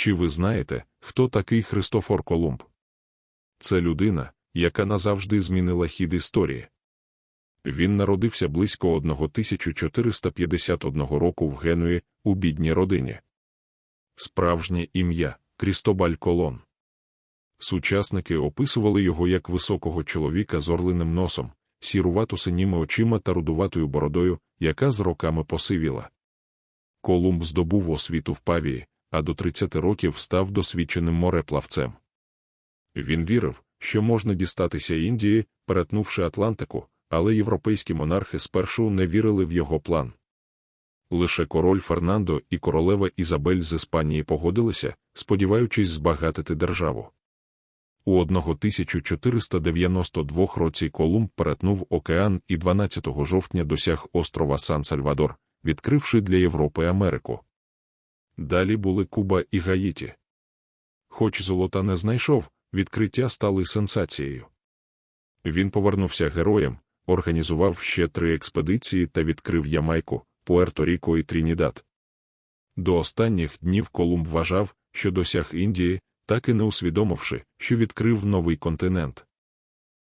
Чи ви знаєте, хто такий Христофор Колумб? Це людина, яка назавжди змінила хід історії. Він народився близько 1451 року в Генуї у бідній родині. Справжнє ім'я Крістобаль Колон. Сучасники описували його як високого чоловіка з орлиним носом, сірувато синіми очима та рудуватою бородою, яка з роками посивіла. Колумб здобув освіту в Павії, а до 30 років став досвідченим мореплавцем. Він вірив, що можна дістатися Індії, перетнувши Атлантику, але європейські монархи спершу не вірили в його план. Лише король Фернандо і королева Ізабель з Іспанії погодилися, сподіваючись збагатити державу. У 1492 році Колумб перетнув океан і 12 жовтня досяг острова Сан-Сальвадор, відкривши для Європи Америку. Далі були Куба і Гаїті. Хоч золота не знайшов, відкриття стали сенсацією. Він повернувся героєм, організував ще три експедиції та відкрив Ямайку, Пуерто-Ріко і Трінідад. До останніх днів Колумб вважав, що досяг Індії, так і не усвідомивши, що відкрив новий континент.